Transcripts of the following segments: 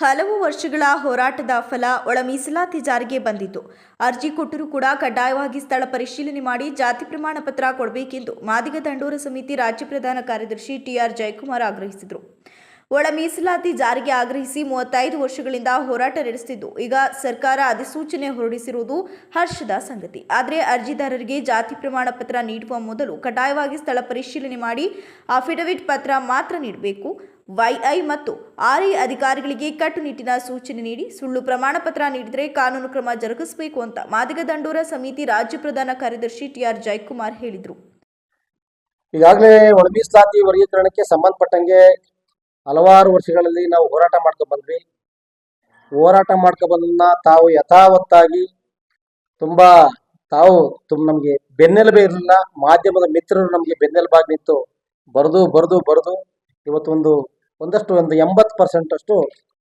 ಹಲವು ವರ್ಷಗಳ ಹೋರಾಟದ ಫಲ ಒಳ ಮೀಸಲಾತಿ ಜಾರಿಗೆ ಬಂದಿತ್ತು ಅರ್ಜಿ ಕೊಟ್ಟರೂ ಕೂಡ ಕಡ್ಡಾಯವಾಗಿ ಸ್ಥಳ ಪರಿಶೀಲನೆ ಮಾಡಿ ಜಾತಿ ಪ್ರಮಾಣ ಪತ್ರ ಕೊಡಬೇಕೆಂದು ಮಾದಿಗ ದಂಡೋರ ಸಮಿತಿ ರಾಜ್ಯ ಪ್ರಧಾನ ಕಾರ್ಯದರ್ಶಿ ಟಿಆರ್ ಜಯಕುಮಾರ್ ಆಗ್ರಹಿಸಿದರು. ಒಳ ಮೀಸಲಾತಿ ಜಾರಿಗೆ ಆಗ್ರಹಿಸಿ ಮೂವತ್ತೈದು ವರ್ಷಗಳಿಂದ ಹೋರಾಟ ನಡೆಸುತ್ತಿದ್ದು ಈಗ ಸರ್ಕಾರ ಅಧಿಸೂಚನೆ ಹೊರಡಿಸಿರುವುದು ಹರ್ಷದ ಸಂಗತಿ. ಆದರೆ ಅರ್ಜಿದಾರರಿಗೆ ಜಾತಿ ಪ್ರಮಾಣ ಪತ್ರ ನೀಡುವ ಮೊದಲು ಕಡ್ಡಾಯವಾಗಿ ಸ್ಥಳ ಪರಿಶೀಲನೆ ಮಾಡಿ ಅಫಿಡವಿಟ್ ಪತ್ರ ಮಾತ್ರ ನೀಡಬೇಕು. ವೈಐ ಮತ್ತು ಆರ್ಐ ಅಧಿಕಾರಿಗಳಿಗೆ ಕಟ್ಟುನಿಟ್ಟಿನ ಸೂಚನೆ ನೀಡಿ ಸುಳ್ಳು ಪ್ರಮಾಣ ಪತ್ರ ನೀಡಿದರೆ ಕಾನೂನು ಕ್ರಮ ಜರುಗಿಸಬೇಕು ಅಂತ ಮಾದಿಗ ದಂಡೂರ ಸಮಿತಿ ರಾಜ್ಯ ಪ್ರಧಾನ ಕಾರ್ಯದರ್ಶಿ ಟಿಆರ್ ಜಯಕುಮಾರ್ ಹೇಳಿದರು. ಈಗಾಗಲೇ ಒಳ ಮೀಸಲಾತಿ ವರ್ಗೀಕರಣಕ್ಕೆ ಸಂಬಂಧಪಟ್ಟಂಗೆ ಹಲವಾರು ವರ್ಷಗಳಲ್ಲಿ ನಾವು ಹೋರಾಟ ಮಾಡ್ಕೊಂಡು ಬಂದ್ವಿ. ಹೋರಾಟ ಮಾಡ್ಕೊಂಡು ಬಂದನ್ನ ತಾವು ಯಥಾವತ್ತಾಗಿ ತುಂಬಾ ತಾವು ತುಂಬ ನಮಗೆ ಬೆನ್ನೆಲುಬೇ ಇರಲಿಲ್ಲ. ಮಾಧ್ಯಮದ ಮಿತ್ರರು ನಮಗೆ ಬೆನ್ನೆಲುಬಾಗಿ ನಿಂತು ಬರೆದು ಬರೆದು ಬರೆದು ಇವತ್ತೊಂದು ಒಂದಷ್ಟು ಒಂದು ಎಂಬತ್ತು ಪರ್ಸೆಂಟ್ ಅಷ್ಟು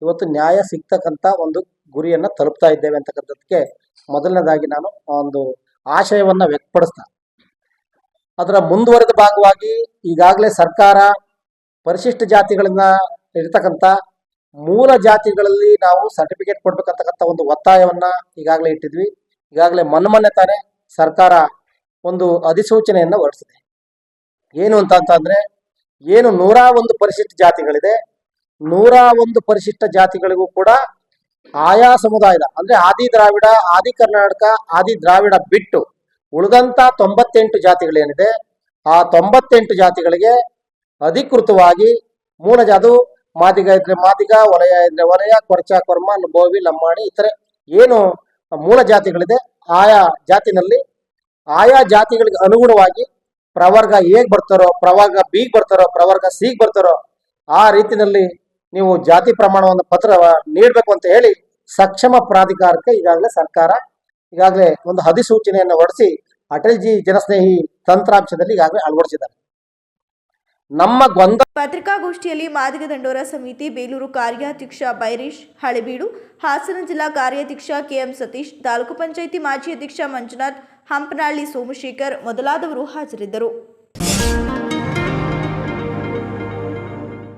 ಇವತ್ತು ನ್ಯಾಯ ಸಿಗ್ತಕ್ಕಂಥ ಒಂದು ಗುರಿಯನ್ನ ತಲುಪ್ತಾ ಇದ್ದೇವೆ ಅಂತಕ್ಕಂಥದ್ದಕ್ಕೆ ಮೊದಲನೇದಾಗಿ ನಾನು ಒಂದು ಆಶಯವನ್ನ ವ್ಯಕ್ತಪಡಿಸ್ತಾ ಅದರ ಮುಂದುವರೆದ ಭಾಗವಾಗಿ ಈಗಾಗಲೇ ಸರ್ಕಾರ ಪರಿಶಿಷ್ಟ ಜಾತಿಗಳನ್ನ ಇರ್ತಕ್ಕಂಥ ಮೂಲ ಜಾತಿಗಳಲ್ಲಿ ನಾವು ಸರ್ಟಿಫಿಕೇಟ್ ಕೊಡ್ಬೇಕಂತಕ್ಕಂಥ ಒಂದು ಒತ್ತಾಯವನ್ನ ಈಗಾಗಲೇ ಇಟ್ಟಿದ್ವಿ. ಈಗಾಗಲೇ ಮೊನ್ನೆ ತಾನೇ ಸರ್ಕಾರ ಒಂದು ಅಧಿಸೂಚನೆಯನ್ನು ಹೊರಡಿಸಿದೆ. ಏನು ಅಂತ ಅಂತಂದ್ರೆ ಏನು ನೂರ ಒಂದು ಪರಿಶಿಷ್ಟ ಜಾತಿಗಳಿದೆ, ನೂರ ಒಂದು ಪರಿಶಿಷ್ಟ ಜಾತಿಗಳಿಗೂ ಕೂಡ ಆಯಾ ಸಮುದಾಯದ, ಅಂದ್ರೆ ಆದಿ ದ್ರಾವಿಡ, ಆದಿ ಕರ್ನಾಟಕ, ಆದಿ ದ್ರಾವಿಡ ಬಿಟ್ಟು ಉಳಿದಂತ ತೊಂಬತ್ತೆಂಟು ಜಾತಿಗಳೇನಿದೆ, ಆ ತೊಂಬತ್ತೆಂಟು ಜಾತಿಗಳಿಗೆ ಅಧಿಕೃತವಾಗಿ ಮೂಲ ಜಾದು ಮಾದಿಗ ಇದ್ರೆ ಮಾದಿಗ ವಲಯ ಇದ್ರೆ ವಲಯ, ಕೊರಚ, ಕೊರ್ಮ ಬೋವಿ ಲಂಬಾಣಿ ಇತರೆ ಏನು ಮೂಲ ಜಾತಿಗಳಿದೆ ಆಯಾ ಜಾತಿನಲ್ಲಿ, ಆಯಾ ಜಾತಿಗಳಿಗೆ ಅನುಗುಣವಾಗಿ ಪ್ರವರ್ಗ ಎಗ್ ಬರ್ತಾರೋ, ಪ್ರವರ್ಗ ಬಿಗ್ ಬರ್ತಾರೋ, ಪ್ರವರ್ಗ ಸಿಗ್ ಬರ್ತಾರೋ, ಆ ರೀತಿನಲ್ಲಿ ನೀವು ಜಾತಿ ಪ್ರಮಾಣವನ್ನು ಪತ್ರ ನೀಡಬೇಕು ಅಂತ ಹೇಳಿ ಸಕ್ಷಮ ಪ್ರಾಧಿಕಾರಕ್ಕೆ ಈಗಾಗಲೇ ಸರ್ಕಾರ ಈಗಾಗಲೇ ಒಂದು ಅಧಿಸೂಚನೆಯನ್ನು ಹೊರಡಿಸಿ ಅಟಲ್ಜಿ ಜನಸ್ನೇಹಿ ತಂತ್ರಾಂಶದಲ್ಲಿ ಈಗಾಗಲೇ ಅಳವಡಿಸಿದ್ದಾರೆ. ನಮ್ಮ ಗೊಂದ ಪತ್ರಿಕಾಗೋಷ್ಠಿಯಲ್ಲಿ ಮಾದಿಗ ದಂಡೋರ ಸಮಿತಿ ಬೇಲೂರು ಕಾರ್ಯಾಧ್ಯಕ್ಷ ಬೈರೀಶ್ ಹಳೆಬೀಡು, ಹಾಸನ ಜಿಲ್ಲಾ ಕಾರ್ಯಾಧ್ಯಕ್ಷ ಕೆಎಂ ಸತೀಶ್, ತಾಲೂಕು ಪಂಚಾಯಿತಿ ಮಾಜಿ ಅಧ್ಯಕ್ಷ ಮಂಜುನಾಥ್, ಹಂಪನಹಳ್ಳಿ ಸೋಮಶೇಖರ್ ಮೊದಲಾದವರು ಹಾಜರಿದ್ದರು.